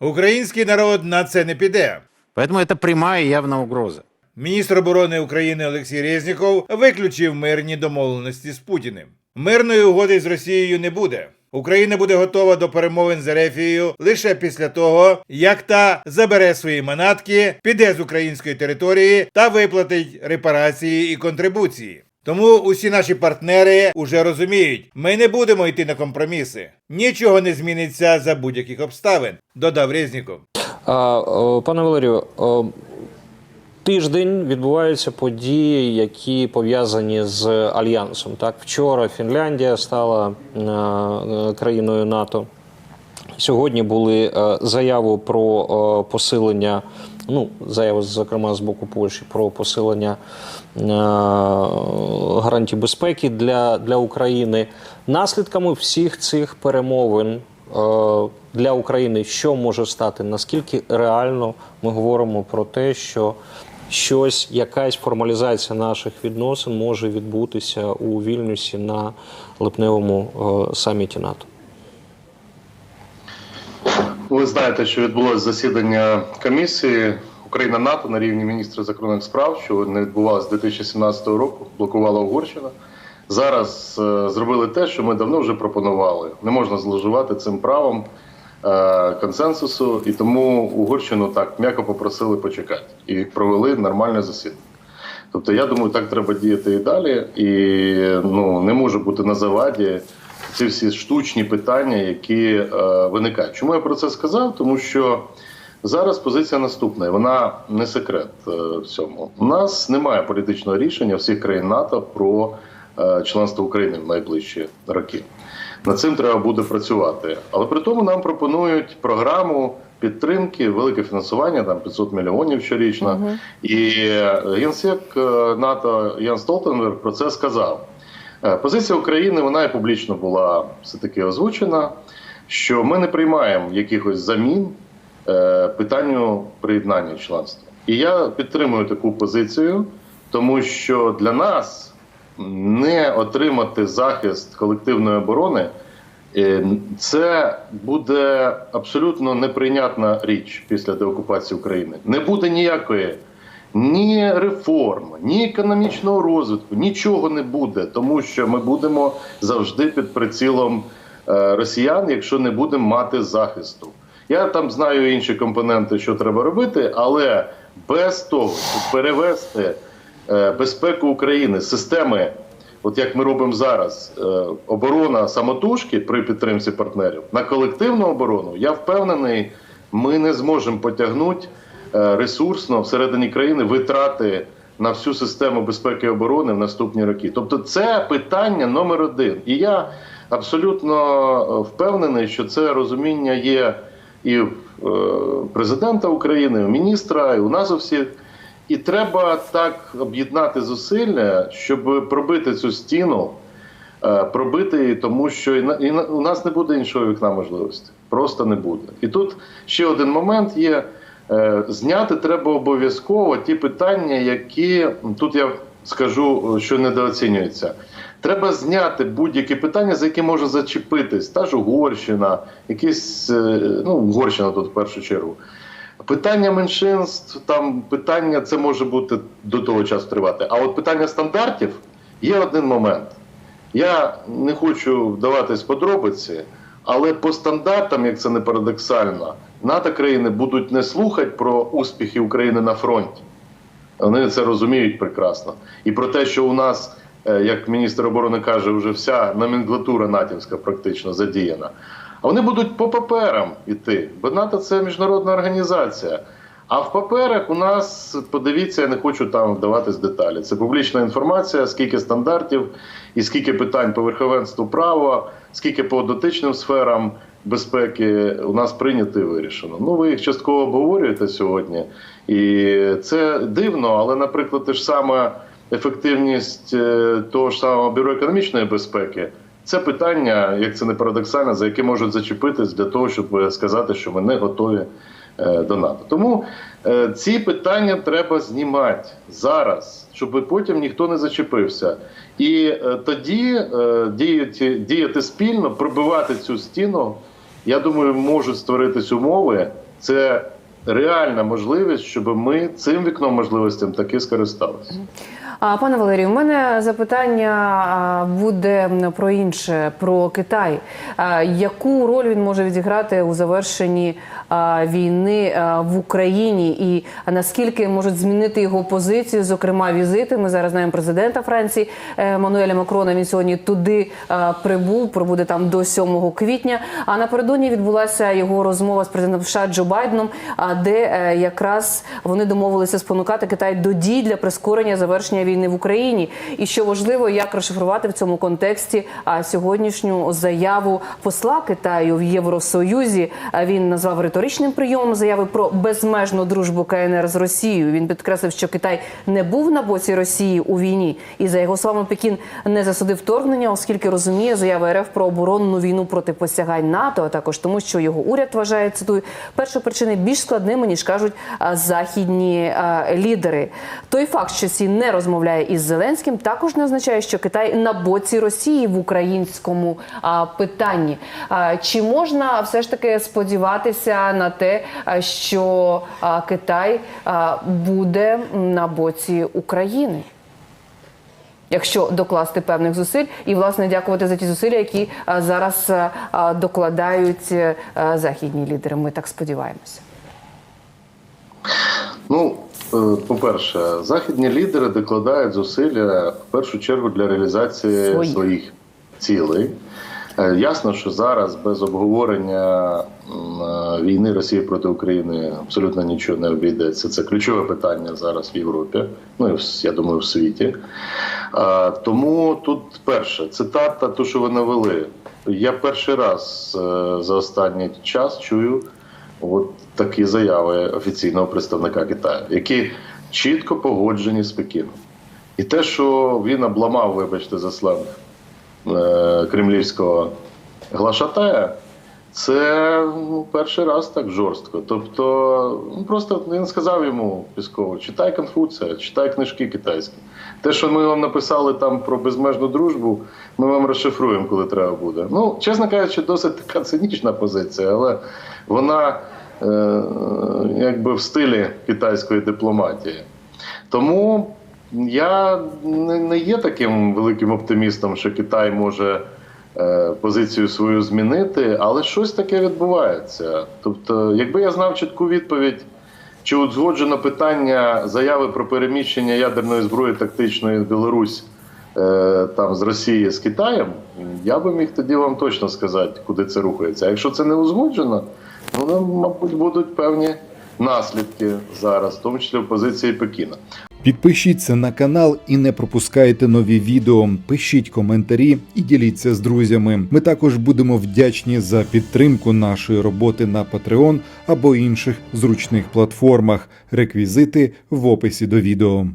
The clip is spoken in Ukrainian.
Український народ на це не піде. Поэтому это прямая и явная угроза. Міністр оборони України Олексій Резніков виключив мирні домовленості з Путіним. Мирної угоди з Росією не буде. Україна буде готова до перемовин з Ерефією лише після того, як та забере свої манатки, піде з української території та виплатить репарації і контрибуції. Тому усі наші партнери уже розуміють, ми не будемо йти на компроміси. Нічого не зміниться за будь-яких обставин, додав Резніков. А, о, пане Валерію, о, тиждень відбуваються події, які пов'язані з альянсом. Так, вчора Фінляндія стала е, країною НАТО. Сьогодні були е, заяви про е, посилення, ну, заяви, зокрема, з боку Польщі про посилення е, гарантій безпеки для, для України. Наслідками всіх цих перемовин е, для України що може стати? Наскільки реально ми говоримо про те, що щось, якась формалізація наших відносин може відбутися у Вільнюсі на липневому е, саміті НАТО? Ви знаєте, що відбулося засідання комісії Україна НАТО на рівні міністра закордонних справ, що не відбувалося з 2017 року, блокувала Угорщина. Зараз е, зробили те, що ми давно вже пропонували. Не можна зловживати цим правом е, консенсусу, і тому Угорщину так м'яко попросили почекати і провели нормальне засідання. Тобто, я думаю, так треба діяти і далі, і ну не може бути на заваді ці всі штучні питання, які е, виникають. Чому я про це сказав? Тому що зараз позиція наступна, і вона не секрет е, в цьому. У нас немає політичного рішення всіх країн НАТО про е, членство України в найближчі роки. Над цим треба буде працювати. Але при тому нам пропонують програму підтримки, велике фінансування, там 500 мільйонів щорічно. І е, генсек е, НАТО Ян Столтенберг про це сказав. Е, Позиція України вона і публічно була все таки озвучена, що ми не приймаємо якихось замін е, питанню приєднання членства. І я підтримую таку позицію, тому що для нас не отримати захист колективної оборони. е, Це буде абсолютно неприйнятна річ після деокупації України. Не буде ніякої ні реформ, ні економічного розвитку, нічого не буде, тому що ми будемо завжди під прицілом е, росіян, якщо не будемо мати захисту. Я там знаю інші компоненти, що треба робити, але без того, щоб перевести е, безпеку України, системи, от як ми робимо зараз, е, оборона самотужки при підтримці партнерів на колективну оборону, я впевнений, ми не зможемо потягнути ресурсно всередині країни витрати на всю систему безпеки і оборони в наступні роки. Тобто, це питання номер один. І я абсолютно е, впевнений, що це розуміння є і в е, президента України, і міністра, і у нас у всіх. І треба так об'єднати зусилля, щоб пробити цю стіну, е, пробити її, тому що і у нас не буде іншого вікна можливості. Просто не буде. І тут ще один момент є: е, зняти треба обов'язково ті питання, які тут я скажу, що недооцінюються. Треба зняти будь-які питання, за які може зачепитись. Та ж Угорщина, якісь е, ну Угорщина тут в першу чергу. Питання меншинств, там питання це може бути до того часу тривати. А от питання стандартів є один момент. Я не хочу вдаватись подробиці, але по стандартам, як це не парадоксально, НАТО країни будуть не слухати про успіхи України на фронті. Вони це розуміють прекрасно. І про те, що у нас, е, як міністр оборони каже, вже вся номенклатура натівська практично задіяна. А вони будуть по паперам іти, бо НАТО це міжнародна організація. А в паперах у нас, подивіться, я не хочу там вдаватись деталі. Це публічна інформація, скільки стандартів і скільки питань по верховенству права, скільки по дотичним сферам безпеки у нас прийнято і вирішено. Ну, ви їх частково обговорюєте сьогодні. І це дивно, але, наприклад, те ж саме ефективність е, того ж самого бюро економічної безпеки. Це питання, як це не парадоксально, за яке можуть зачепитись для того, щоб сказати, що ми не готові до НАТО. Тому е, ці питання треба знімати зараз, щоб потім ніхто не зачепився. І е, тоді е, діяти, діяти спільно, пробивати цю стіну. Я думаю, можуть створитись умови це реальна можливість, щоб ми цим вікном можливостям таки скористалися. Пане Валерію, у мене запитання буде про інше, про Китай. Яку роль він може відіграти у завершенні війни в Україні, і наскільки можуть змінити його позицію, зокрема візити? Ми зараз знаємо президента Франції е, Мануеля Макрона. Він сьогодні туди прибув, пробуде там до 7 квітня. А напередодні відбулася його розмова з президентом США Джо Байденом, де е, якраз вони домовилися спонукати Китай до дій для прискорення завершення війни в Україні. І що важливо, як розшифрувати в цьому контексті сьогоднішню заяву посла Китаю в Євросоюзі. Він назвав риторичним прийомом заяви про безмежну дружбу КНР з Росією. Він підкреслив, що Китай не був на боці Росії у війні, і за його словами, Пекін не засудив вторгнення, оскільки розуміє заяви РФ про оборонну війну проти посягань НАТО, а також тому, що його уряд вважає цитую перші причини більш складними ніж кажуть західні лідери. Той факт, що Сі не розмовляє із Зеленським, також не означає, що Китай на боці Росії в українському а, питанні. А, чи можна все ж таки сподіватися на те, що а, Китай а, буде на боці України? Якщо докласти певних зусиль, і власне дякувати за ті зусилля, які зараз докладають західні лідери. Ми так сподіваємося. Ну, по-перше, західні лідери докладають зусилля в першу чергу для реалізації Своїх. своїх, цілей. Е, Ясно, що зараз без обговорення е, війни Росії проти України абсолютно нічого не обійдеться. Це ключове питання зараз в Європі, ну і в- я думаю, в світі. Е, Тому тут перше цитата, ту, що ви навели. Я перший раз за останній час чую от такі заяви офіційного представника Китаю, які чітко погоджені з Пекіном. І те, що він обламав, вибачте, за сленг е, кремлівського глашатая, це ну, перший раз так жорстко. Тобто, ну, просто він сказав йому Піскову: читай Конфуція, читай книжки китайські. Те, що ми вам написали там про безмежну дружбу, ми вам розшифруємо, коли треба буде. Ну, чесно кажучи, досить така цинічна позиція, але вона якби в стилі китайської дипломатії. Тому я не, є таким великим оптимістом, що Китай може е, позицію свою змінити, але щось таке відбувається. Тобто, якби я знав чітку відповідь, чи узгоджено питання заяви про переміщення ядерної зброї тактичної в Білорусь е, там з Росії з Китаєм, я би міг тоді вам точно сказати, куди це рухається. А якщо це не узгоджено, ну, мабуть будуть певні наслідки зараз, в тому числі в позиції Пекіна. Підпишіться на канал і не пропускайте нові відео. Пишіть коментарі і діліться з друзями. Ми також будемо вдячні за підтримку нашої роботи на Patreon або інших зручних платформах. Реквізити в описі до відео.